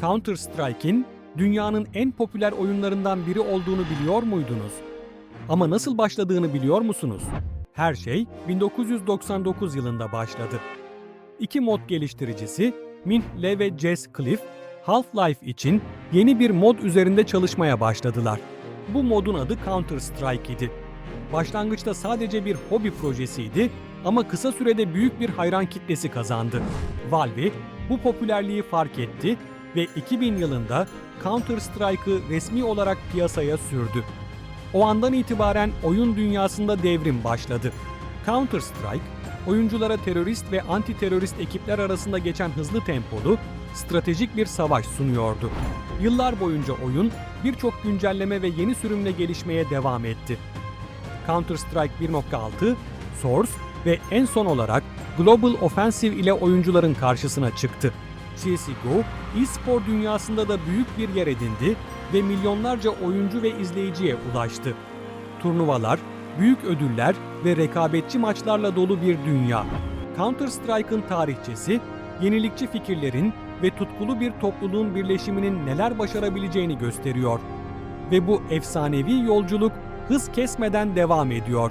Counter-Strike'in dünyanın en popüler oyunlarından biri olduğunu biliyor muydunuz? Ama nasıl başladığını biliyor musunuz? Her şey 1999 yılında başladı. İki mod geliştiricisi Min Le ve Jess Cliff, Half-Life için yeni bir mod üzerinde çalışmaya başladılar. Bu modun adı Counter-Strike idi. Başlangıçta sadece bir hobi projesiydi ama kısa sürede büyük bir hayran kitlesi kazandı. Valve bu popülerliği fark etti ve 2000 yılında Counter-Strike'ı resmi olarak piyasaya sürdü. O andan itibaren oyun dünyasında devrim başladı. Counter-Strike, oyunculara terörist ve anti-terörist ekipler arasında geçen hızlı tempolu, stratejik bir savaş sunuyordu. Yıllar boyunca oyun birçok güncelleme ve yeni sürümle gelişmeye devam etti. Counter-Strike 1.6, Source ve en son olarak Global Offensive ile oyuncuların karşısına çıktı. CSGO, e-spor dünyasında da büyük bir yer edindi ve milyonlarca oyuncu ve izleyiciye ulaştı. Turnuvalar, büyük ödüller ve rekabetçi maçlarla dolu bir dünya. Counter-Strike'ın tarihçesi, yenilikçi fikirlerin ve tutkulu bir topluluğun birleşiminin neler başarabileceğini gösteriyor. Ve bu efsanevi yolculuk hız kesmeden devam ediyor.